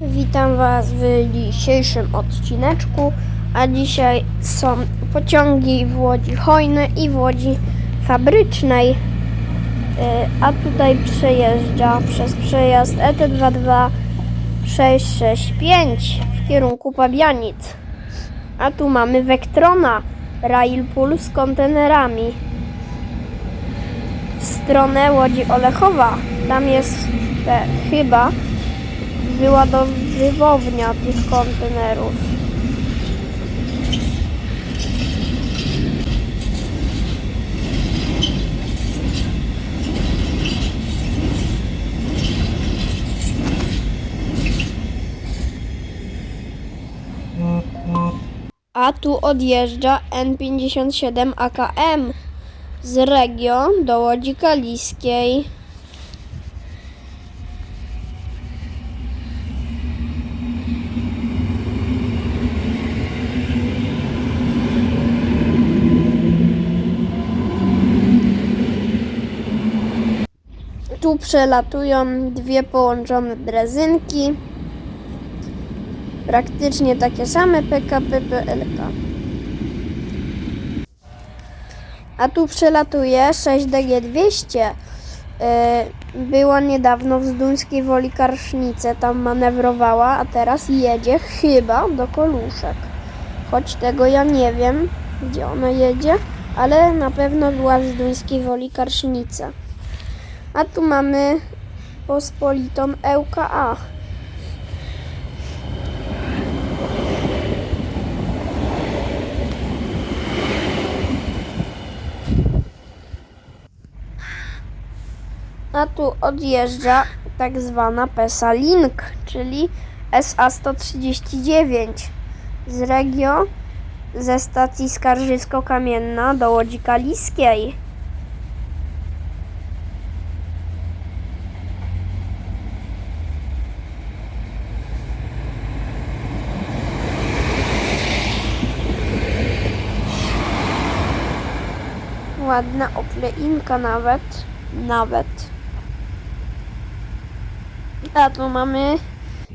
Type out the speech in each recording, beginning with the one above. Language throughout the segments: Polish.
Witam Was w dzisiejszym odcineczku, a dzisiaj są pociągi w Łodzi Hojnej i w Łodzi Fabrycznej. E, A tutaj przejeżdża przez przejazd E ET22 665 w kierunku Pabianic. A tu mamy Vectrona, Railpool z kontenerami w stronę Łodzi Olechowa. Tam jest te, chyba wyładowywownia tych kontenerów. A tu odjeżdża N57 AKM z Regio do Łodzi Kaliskiej. Tu przelatują dwie połączone drezynki. Praktycznie takie same PKP PLK. A tu przelatuje 6DG200. Yy, Była niedawno w Zduńskiej Woli Karsznice, tam manewrowała, a teraz jedzie chyba do Koluszek. Choć tego ja nie wiem, gdzie ona jedzie, ale na pewno była w Zduńskiej Woli Karsznice. A tu mamy pospolitą ŁKA. A tu odjeżdża tak zwana PESA Link, czyli SA-139 z Regio ze stacji Skarżysko-Kamienna do Łodzi Kaliskiej. Ładna okleinka nawet. Nawet. A tu mamy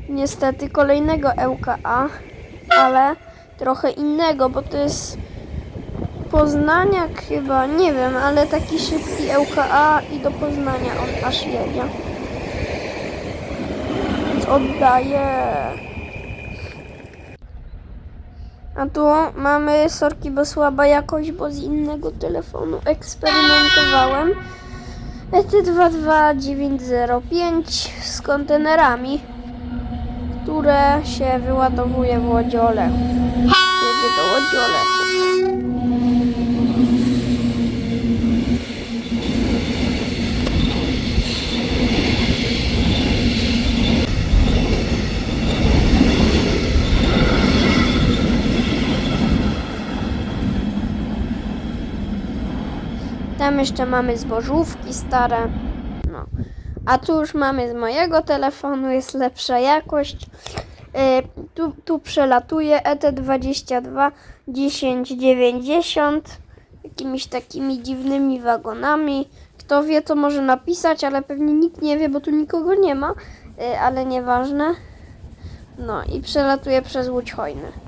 niestety kolejnego ŁKA, ale trochę innego, bo to jest Poznaniak chyba, nie wiem, ale taki szybki ŁKA i do Poznania on aż jedzie. Więc oddaję. A tu mamy sorki, bo słaba jakość, bo z innego telefonu eksperymentowałem. E ET22905 z kontenerami, które się wyładowuje w Łodzi Olechów. Jedzie do Łodzi Olechów. Tam jeszcze mamy zbożówki stare. No. A tu już mamy z mojego telefonu, jest lepsza jakość. Yy, tu, tu przelatuje E ET22 1090 jakimiś takimi dziwnymi wagonami. Kto wie, to może napisać, ale pewnie nikt nie wie, bo tu nikogo nie ma, yy, ale nieważne. No i przelatuje przez Łódź Hojny.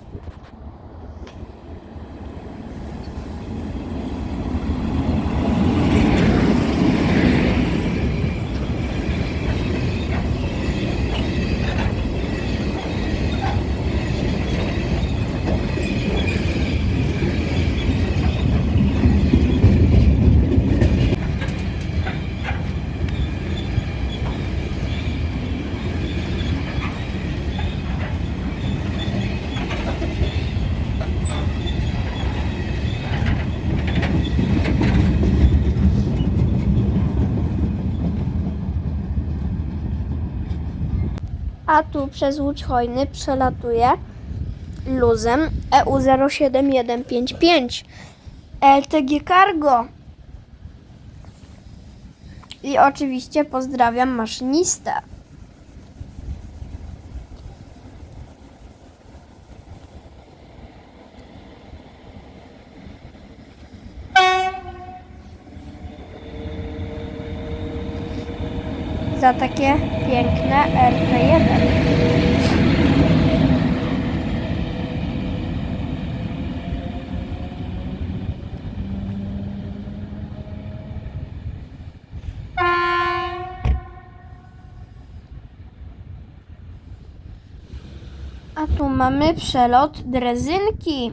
Tu przez Łódź Hojny przelatuje luzem E EU07155 LTG Cargo. I oczywiście pozdrawiam maszynistę. za takie piękne RP1. A tu mamy przelot drezynki.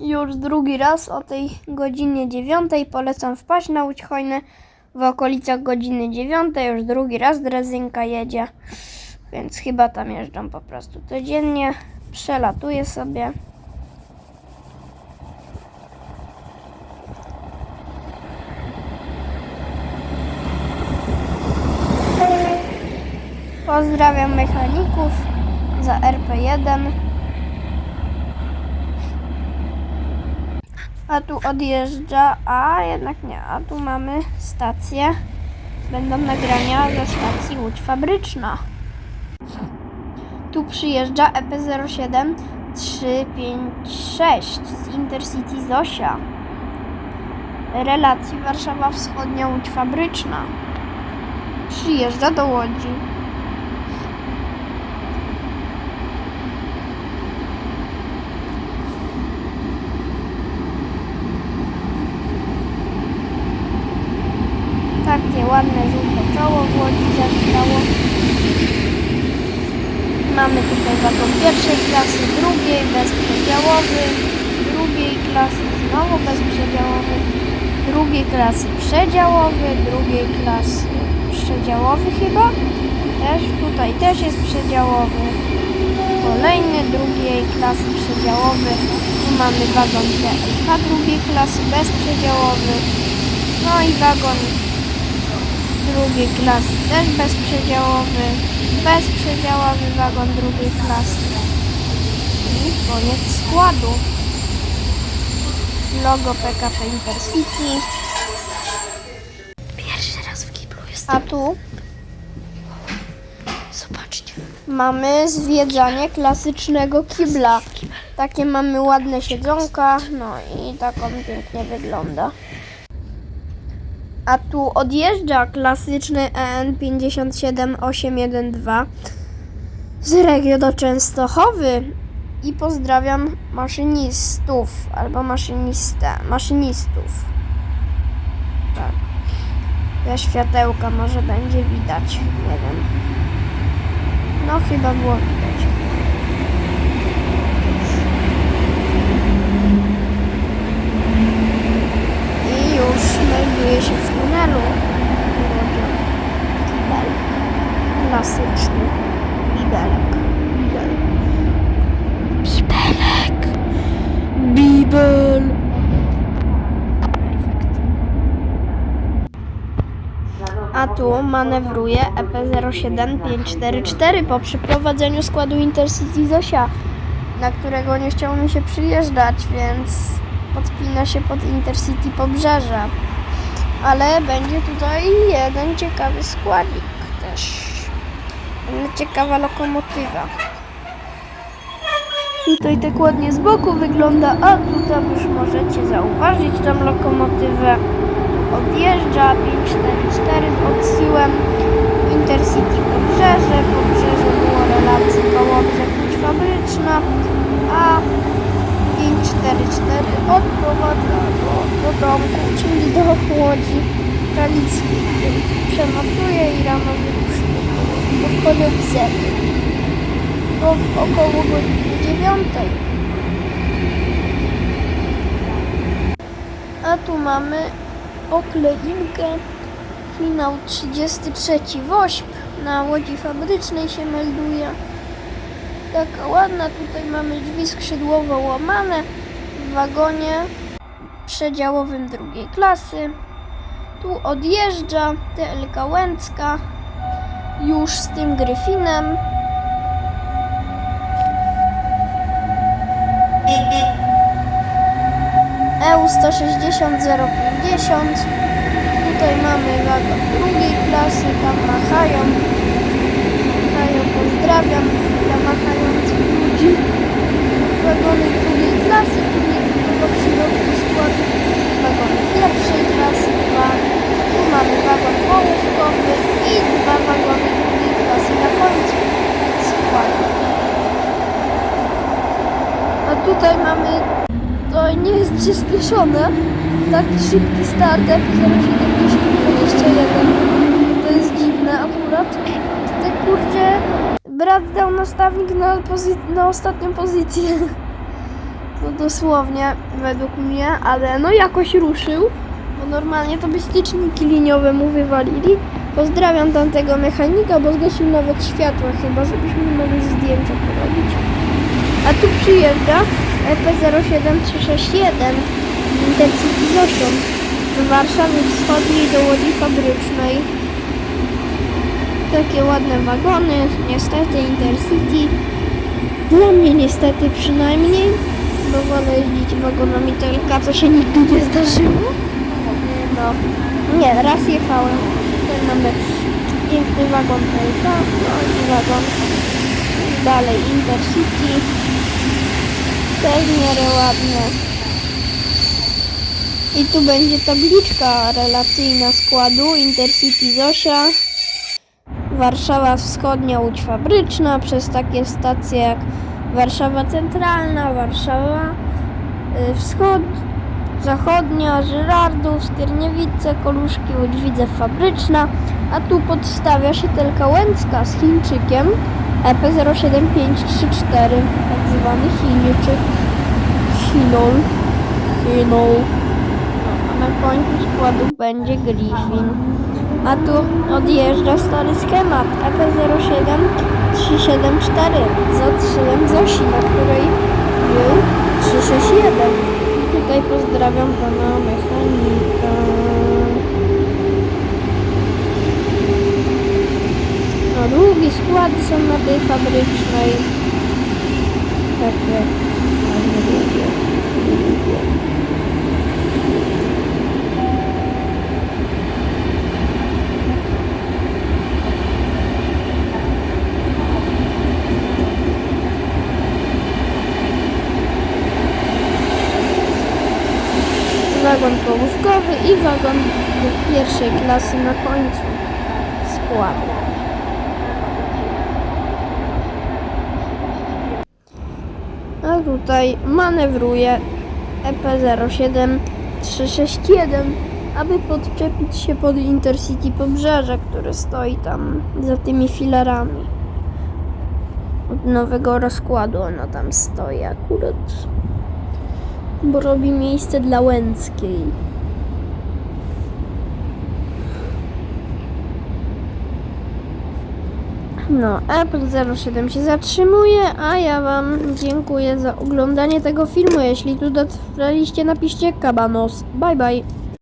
Już drugi raz o tej godzinie dziewiątej polecam wpaść na Łódź w okolicach godziny dziewiątej już drugi raz drezynka jedzie. Więc chyba tam jeżdżą po prostu codziennie. Przelatuję sobie. Pozdrawiam mechaników za RP1. A tu odjeżdża, a jednak nie, a tu mamy stację. Będą nagrania ze stacji Łódź Fabryczna. Tu przyjeżdża E EP07 356 z Intercity Zosia. Relacji Warszawa Wschodnia Łódź Fabryczna. Przyjeżdża do Łodzi. Takie ładne żółte czoło w Łodzi zawitało. Mamy tutaj wagon pierwszej klasy, drugiej bezprzedziałowy, drugiej klasy znowu bezprzedziałowy, drugiej klasy przedziałowy, drugiej klasy przedziałowy chyba. Też tutaj też jest przedziałowy. Kolejny drugiej klasy przedziałowy. Tu mamy wagon TLK drugiej klasy bezprzedziałowy. No i wagon drugiej klasy też bezprzedziałowy, bezprzedziałowy wagon drugiej klasy i koniec składu. Logo PKP Intercity. Pierwszy raz w kiblu jest. A tu Zobaczcie. mamy zwiedzanie klasycznego kibla. Takie mamy ładne siedzonka, no i tak on pięknie wygląda. A tu odjeżdża klasyczny E EN 57812 z regionu Częstochowy i pozdrawiam maszynistów albo maszynistę, maszynistów. Tak. Te światełka może będzie widać, nie wiem. No chyba było widać. I już melduje się w tunelu. Bibelek. Klasyczny. Bibelek. Bibel. Bibelek. Bibel. Perfekt. A tu manewruje E EP07544 po przeprowadzeniu składu Intercity Zosia, na którego nie chciało mi się przyjeżdżać, więc podpina się pod Intercity Pobrzeże. Ale będzie tutaj jeden ciekawy składnik też. Jedna ciekawa lokomotywa. Tutaj tak ładnie z boku wygląda, a tu tam już możecie zauważyć tą lokomotywę. Odjeżdża 544 z odsyłem Intercity Pobrzeże. Pobrzeże było relacji Kołobrzeg Łódź Fabryczna, a 544 odprowadza go do domku, czyli do Łodzi Kaliskiej, gdzie przenocuje i rano wyruszy do Kodobzety. To około godziny 9. A tu mamy okleinkę. Finał 33 WOŚP na łodzi fabrycznej się melduje. Taka ładna, tutaj mamy drzwi skrzydłowo łamane w wagonie przedziałowym drugiej klasy. Tu odjeżdża TLK Łęcka już z tym Gryfinem. EU 160 050 Tutaj mamy wagon drugiej klasy, tam machają. Machają, pozdrawiam dla machających ludzi. Wagony drugiej klasy, tu nie tylko w środku składu. Wagony pierwszej klasy, dwa. Tu mamy wagon połówkowy i dwa wagony drugiej klasy na końcu składu. A tutaj mamy to nie jest przyspieszone. Taki szybki start jak 0,7021. To jest dziwne akurat. Te kurcze brat dał nastawnik na, na ostatnią pozycję. No dosłownie, według mnie, ale no jakoś ruszył, bo normalnie to by styczniki liniowe mu wywalili. Pozdrawiam tamtego mechanika, bo zgasił nawet światła chyba, żebyśmy mogli zdjęcia porobić. A tu przyjeżdża E EP07361 Intercity z osią z Warszawy Wschodniej do Łodzi Fabrycznej. Takie ładne wagony, niestety Intercity. Dla mnie niestety przynajmniej, bo wolę jeździć wagonami TLK, co się nigdy nie zdarzyło. No, nie, raz jechałem. Tutaj mamy piękny wagon TLK, no i wagon dalej Intercity. Też w miarę ładne. I tu będzie tabliczka relacyjna składu Intercity Zosia. Warszawa Wschodnia Łódź Fabryczna przez takie stacje jak Warszawa Centralna, Warszawa y, Wschod, Zachodnia, Żyrardów, Skierniewice, Koluszki, Łódź Widzew Fabryczna, a tu podstawia się Telka Łęcka z Chińczykiem E EP07534, tak zwany Chińczyk. Chinol. Chinol. Na końcu składu będzie Griffin. A tu odjeżdża stary schemat E EP07374 z odszyłem Zosi, na której był 361. I tutaj pozdrawiam pana mechanika. No długie składy są na tej fabrycznej. Takie wagon połówkowy i wagon pierwszej klasy na końcu składu. A tutaj manewruje E EP07361, aby podczepić się pod Intercity Pobrzeże, które stoi tam za tymi filarami. Od nowego rozkładu ona tam stoi akurat bo robi miejsce dla Łęckiej. No, Apple 07 się zatrzymuje, a ja Wam dziękuję za oglądanie tego filmu. Jeśli tu dotrwaliście, napiszcie kabanos. Bye bye.